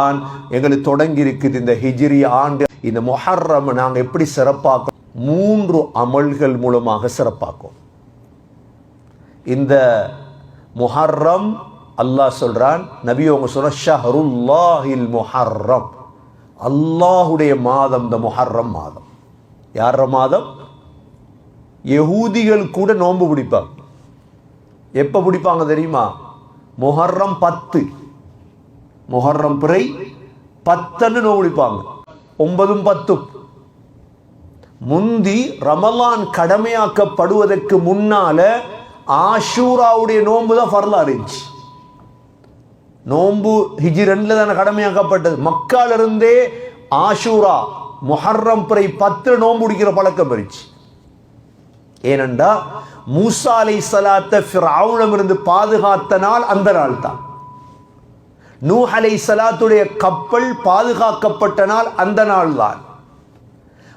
தான் எங்களுக்கு தொடங்கி இருக்குது இந்த ஹிஜிரி ஆண்டு. இந்த மொஹர்ரம் நாங்கள் எப்படி சிறப்பாக்க மூன்று அமல்கள் மூலமாக சிறப்பாக்கும். இந்த முஹர்ரம் அல்லாஹ் சொல்றான் நபி அவங்க சொல்ற ஷஹருல்லாஹில் முஹர்ரம். அல்லாஹுடைய மாதம் இந்த முஹர்ரம் மாதம். யார மாதம்? யகூதிகள் கூட நோன்பு பிடிப்பாங்க. எப்போ பிடிப்பாங்க தெரியுமா? முஹர்ரம் பத்து. முஹர்ரம் பிறை பத்தன்னு நோன்பு ஒன்பதும் பத்தும். முந்தி ரமலான் கடமையாக்கப்படுவதற்கு முன்னால ஆஷூராவுடைய நோன்பு தான் ஃபர்லா இருந்துச்சு. நோன்பு ஹிஜி ரெண்டுல தானே கடமையாக்கப்பட்டது. மக்காலிருந்தே ஆஷூரா முஹர்ரம் பிறை பத்து நோன்பு பிடிக்கிற பழக்கம் இருந்துச்சு. ஏனென்றா மூசா அலை சலாத்த ஃபிரௌனிடம் இருந்து பாதுகாத்த நாள் அந்த நாள் தான் நூ அலை சலாத்துடைய கப்பல் பாதுகாக்கப்பட்ட நாள் அந்த நாள் தான்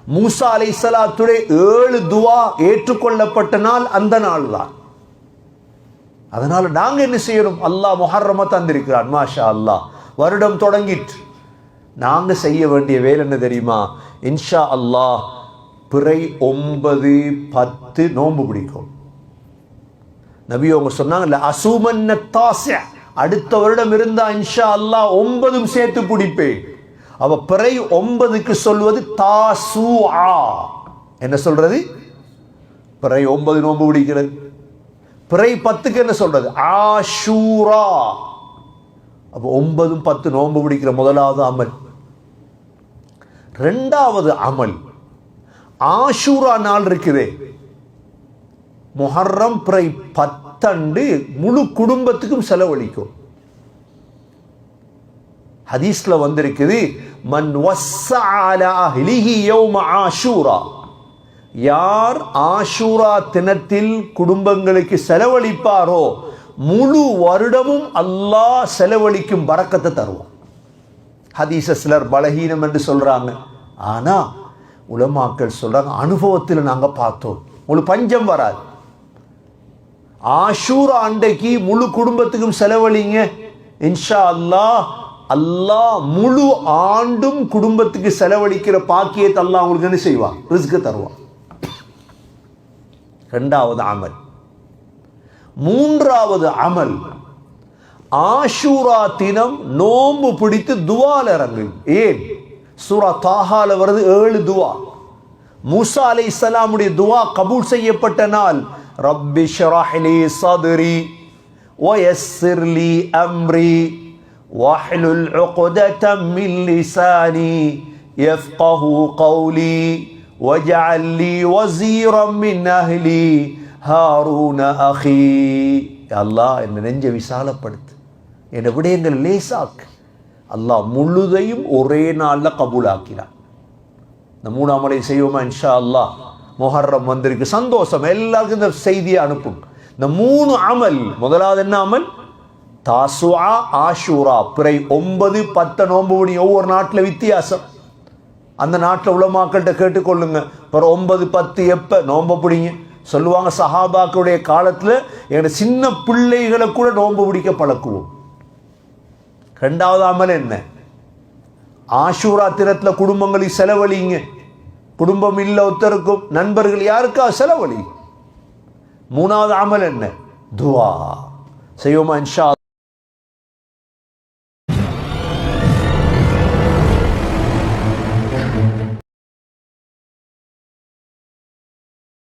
மூசா அலை சலாத்துடைய ஏழு துவா ஏற்றுக்கொள்ளப்பட்ட நாள் அந்த நாள் தான் அதனால நாங்க என்ன செய்யணும்? அல்லாஹ் முஹர்ரம தந்திருக்கிறான் மாஷா அல்லாஹ் வருடம் தொடங்கிட்டு நாங்க செய்ய வேண்டிய வேலை என்ன தெரியுமா? இன்ஷா அல்லாஹ் பிறை ஒன்பது பத்து நோன்பு பிடிக்கும். நபி அவங்க சொன்னாங்கல்ல அசுமன்ன தாசிய அடுத்த வருடம் இருந்தா இன்ஷா அல்லாஹ் ஒன்பதும் சேர்த்து பிடிப்பேன். அவ பிறை ஒன்பதுக்கு சொல்வது தாசு என்ன சொல்றது? பிறை ஒன்பது நோன்பு பிடிக்கிறது. பிறை பத்துக்கு என்ன சொல்றது? ஆஷூரா. அப்போ ஒன்பதும் பத்து நோன்பு பிடிக்கிற முதலாவது அமல். ரெண்டாவது அமல். ஆஷூரா நாள் இருக்குதே. முஹர்ரம் பிறை மாத்தண்டு முழு குடும்பத்துக்கும் செலவழிக்கும். ஹதீஸ்ல வந்திருக்குது மன் ஆஷூரா. யார் ஆஷூரா தினத்தில் குடும்பங்களுக்கு செலவழிப்பாரோ முழு வருடமும் அல்லாஹ் செலவழிக்கும் பறக்கத்தை தருவோம் ஹதீஸ சிலர் பலகீனம் என்று சொல்றாங்க. ஆனா உலமாக்கள் சொல்றாங்க அனுபவத்தில் நாங்கள் பார்த்தோம். உங்களுக்கு பஞ்சம் வராது. ஆஷூரா அண்டைக்கு முழு குடும்பத்துக்கும் செலவழிங்க. இன்ஷா அல்லாஹ் அல்லாஹ் முழு ஆண்டும் குடும்பத்துக்கு செலவழிக்கிற பாக்கியத்தை அல்லாஹ் உங்களுக்கு என்ன செய்வான் ரிஸ்க்கு தருவான் ரெண்டாவது அமல். மூன்றாவது அமல் ஆஷூரா தினம் நோம்பு பிடித்து துவால இறங்கு ஏன்? சூரா தாஹால வருது ஏழு துவா. மூசா அலை இஸ்லாமுடைய துவா கபூல் செய்யப்பட்ட நாள். ரப்பி ஷரஹ்லி சதுரி ويسر لي أمري واحلل عقدة من لساني يفقه قولي واجعل لي وزيرا من أهلي هارون أخي يا الله என்ன நெஞ்ச விசாலப்படுத்து என் விடயங்கள் லேசாக்கு அல்லாஹ் முழுதையும் ஒரே நாளில் கபூலாக்கினான் இந்த மூணாம் மலை செய்வோமா இன்ஷா அல்லாஹ் மொஹர்ரம் வந்திருக்கு. சந்தோஷம். எல்லாருக்கும் இந்த செய்தியை அனுப்பும். இந்த மூணு அமல் முதலாவது என்ன அமல்? தாசுவா ஆஷூரா. பிறை ஒன்பது பத்து நோன்பு மணி ஒவ்வொரு நாட்டில் வித்தியாசம். அந்த நாட்டில் உலமாக்கள்கிட்ட கேட்டுக்கொள்ளுங்க. அப்புறம் ஒன்பது பத்து எப்போ நோம்ப பிடிங்க. சொல்லுவாங்க சஹாபாக்களுடைய காலத்தில் எங்களோட சின்ன பிள்ளைகளை கூட நோன்பு பிடிக்க பழக்குவோம். ரெண்டாவது அமல் என்ன? ஆஷூரா திரத்தில் குடும்பங்களுக்கு செலவழிங்க. குடும்பம் இல்லை ஒருத்தருக்கும் நண்பர்கள் யாருக்கா? செலவழி. மூணாவது அமல் என்ன? துவா. செய்வோமா இன்ஷா